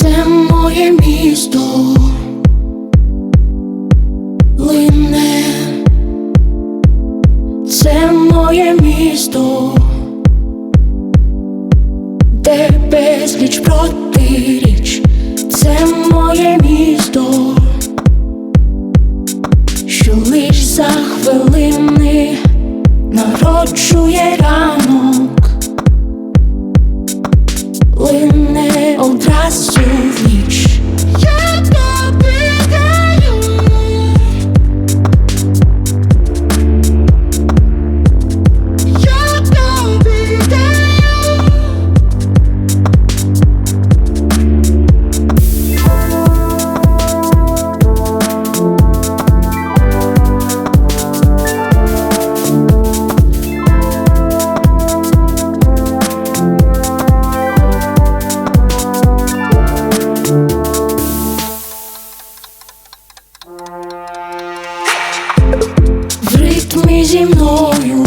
Це моє місто. Лине, це моє місто, де безліч протиріч, це моє місто, questions you зі мною.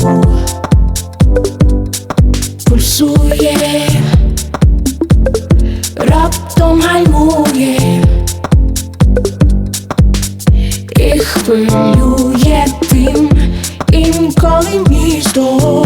Пульсує, раптом гальмує. І хвилює тим, інколи місто